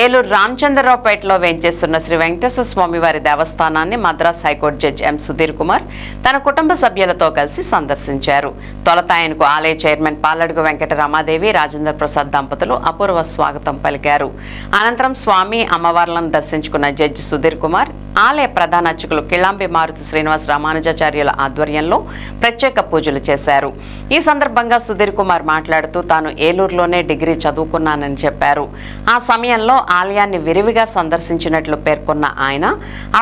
ఏలూరు రామచంద్రరావుపేటలో వేంచేస్తున్న శ్రీ వెంకటేశ్వర స్వామి వారి దేవస్థానాన్ని Madras high court judge M Sudhir Kumar తన కుటుంబ సభ్యులతో కలిసి సందర్శించారు. తొలత ఆయనకు ఆలయ చైర్మన్ పాలడుగు వెంకట రమాదేవి రాజేంద్ర ప్రసాద్ దంపతులు అపూర్వ స్వాగతం పలికారు. అనంతరం స్వామి అమ్మవార్లను దర్శించుకున్న జడ్జి సుధీర్ కుమార్ ఆలయ ప్రధాన అర్చకులు కిళాంబి మారుతి శ్రీనివాస్ రామానుజాచార్యుల ఆధ్వర్యంలో ప్రత్యేక పూజలు చేశారు. ఈ సందర్భంగా సుధీర్ కుమార్ మాట్లాడుతూ తాను ఏలూరులోనే డిగ్రీ చదువుకున్నానని చెప్పారు. ఆ సమయంలో ఆలయాన్ని విరివిగా సందర్శించినట్లు పేర్కొన్న ఆయన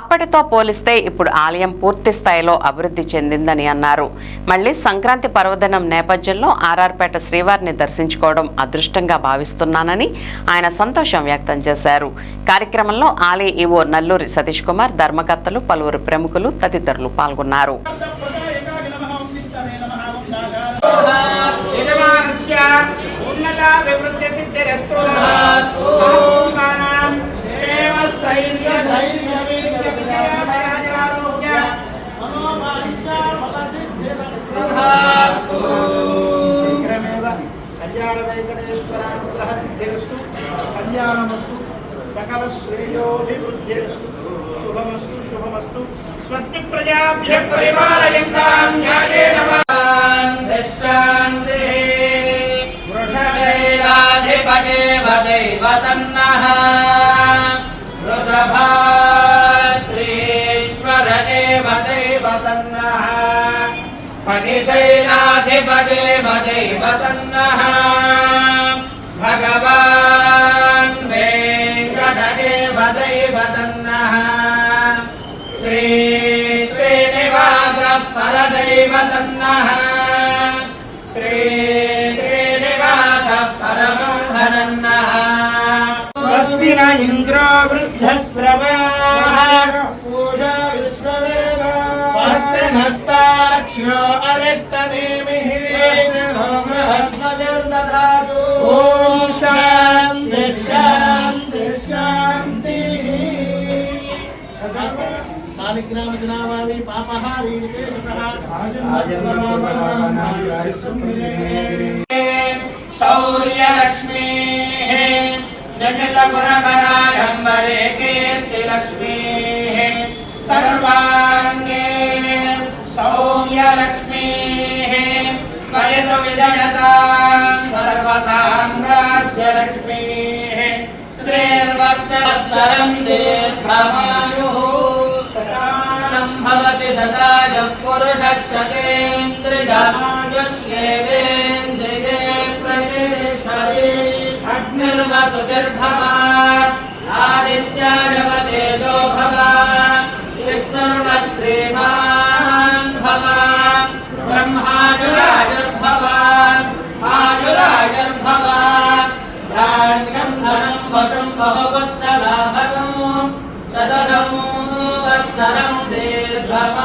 అప్పటితో పోలిస్తే ఇప్పుడు ఆలయం పూర్తి స్థాయిలో అభివృద్ధి చెందిందని అన్నారు. మళ్ళీ సంక్రాంతి పర్వదినం నేపథ్యంలో ఆర్ఆర్పేట శ్రీవారిని దర్శించుకోవడం అదృష్టంగా భావిస్తున్నానని ఆయన సంతోషం వ్యక్తం చేశారు. కార్యక్రమంలో ఆలయ EO Nalluri Satish Kumar ధర్మకర్తలు పలువురు ప్రముఖులు తదితరులు పాల్గొన్నారు యజమానస్య ఉన్నతాభివృద్ధిసిద్ధిరస్తు సర్వభూతానాం క్షేమస్థైర్య ధైర్య వీర్య విజయాభయాజరారోగ్య శీఘ్రమేవ కళ్యాణ వెంకటేశ్వరానుగ్రహ సిద్ధిరస్తు కళ్యాణమస్తు సకల శ్రేయోభివృద్ధిరస్తు शुभमस्तु शुभमस्तु। स्वस्ति प्रजाभ्य परिपालयन्तां न्यायेन शान्तिः शान्तिः वृषशैलाधिपते वदैवतन्नः। वृषभाद्रीश्वर एव दैवतन्नः। फणिशैलाधिपते वदैवतन्नः। भगवान् वेङ्कट एव दैवतन्नः। శ్రీ శ్రీనివాస పరదైవతన్నः శ్రీ శ్రీనివాస పరమధనన్నः స్వస్తి న ఇంద్రో వృద్ధశ్రవాः పూజా విశ్వవేద స్వస్తి నస్తాక్ష్యో అరిష్టనేమిః బృహస్పతిర్దధాతు. ఓం विघ्नामशनावामी पापहारी विशेषतः लक्ष्मी प्रायश्चित्तं मिले सौर्यलक्ष्मीः नजलगुणगणाडम्बरे कीर्तिलक्ष्मीः सर्वाङ्गे सौर्यलक्ष्मीः భవతి సదాజః పురుషः శతేంద్రియాయుష్యేవేంద్రియే ప్రతిష్టతి అగ్నిర్వసుతిర్భవ ఆదిత్యాయవతేజో la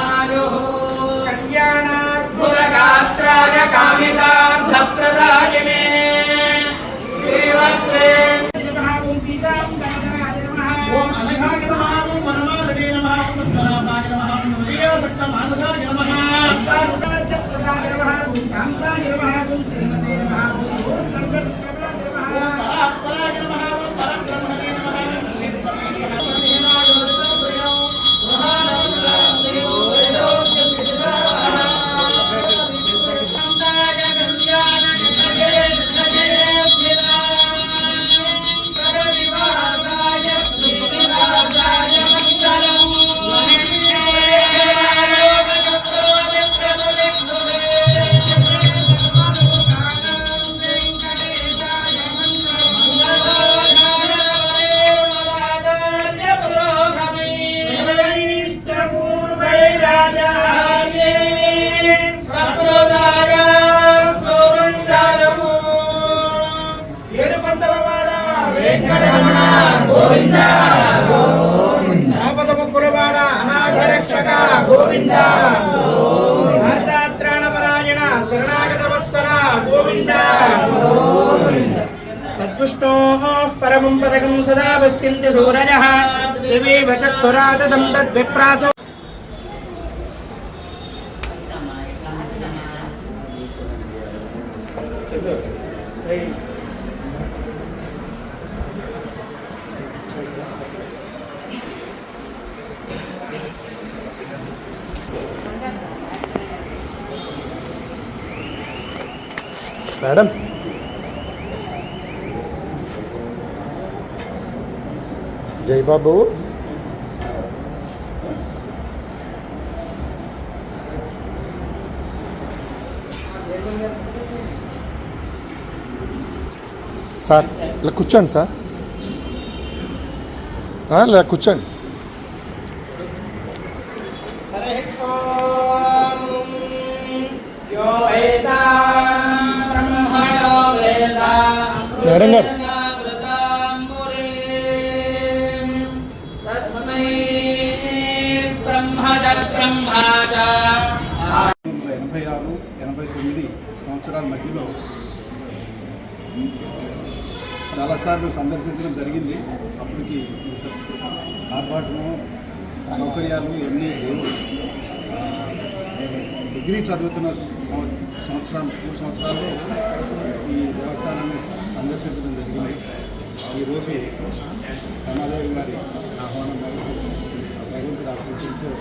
ఆపద ముక్కులవాడ అనాథ రక్షక గోవింద భారతాత్రాణపరాయణ శరణాగత వత్సర గోవింద తద్విష్ణో పరమం పదకం సదా పశ్యంతి సూరజ దివీవ చక్షురాతదం తద్విప్రాస మేడం. జై బాబు. సార్ ఇలా కూర్చోండి సార్. ఇలా కూర్చోండి. यो మేడం గారు. ఎనభై ఆరు ఎనభై తొమ్మిది సంవత్సరాల మధ్యలో చాలాసార్లు సందర్శించడం జరిగింది. అప్పటికి ఆర్భాటము సౌకర్యాలు ఇవన్నీ లేవు. డిగ్రీ చదువుతున్న సంవత్సరం మూడు సంవత్సరాల్లో ఈ దేవస్థానాన్ని సందర్శించడం జరిగింది. ఈరోజు రమాదేవి గారి ఆహ్వానం మేరకు భగవంతుడి ఆశీస్సులతో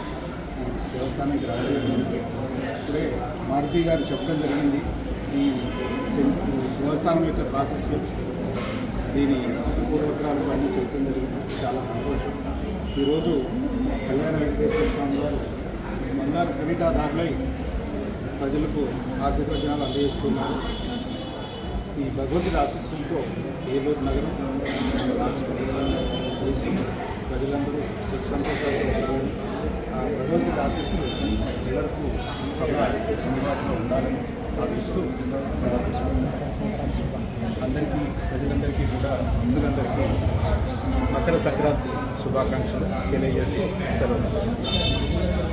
దేవస్థానానికి రావడం జరిగింది. ఇప్పుడే మారుతి గారు చెప్పడం జరిగింది. ఈ దేవస్థానం యొక్క ప్రాసెస్ దీని పూర్వోత్తరాలు అన్నీ చెప్పడం జరిగింది. చాలా సంతోషం. ఈరోజు కళ్యాణ వెంకటేశ్వర స్వామి గారు మందార కిరీటాదారులై ప్రజలకు ఆశీర్వచనాలు అందజేస్తున్నారు ఈ భగవంతుడి ఆశీస్సులతో ఏలూరు నగరం రాష్ట్రం ప్రజలందరూ సుఖ సంతోషాలు ఉండాలని ఆ భగవంతుడి ఆశీస్సులు అందరికీ సదా అందుబాటులో ఉండాలని ఆశిస్తూ అందరికీ ప్రజలందరికీ కూడా అందరందరికీ మకర సంక్రాంతి శుభాకాంక్షలు తెలియజేస్తూ సెలవు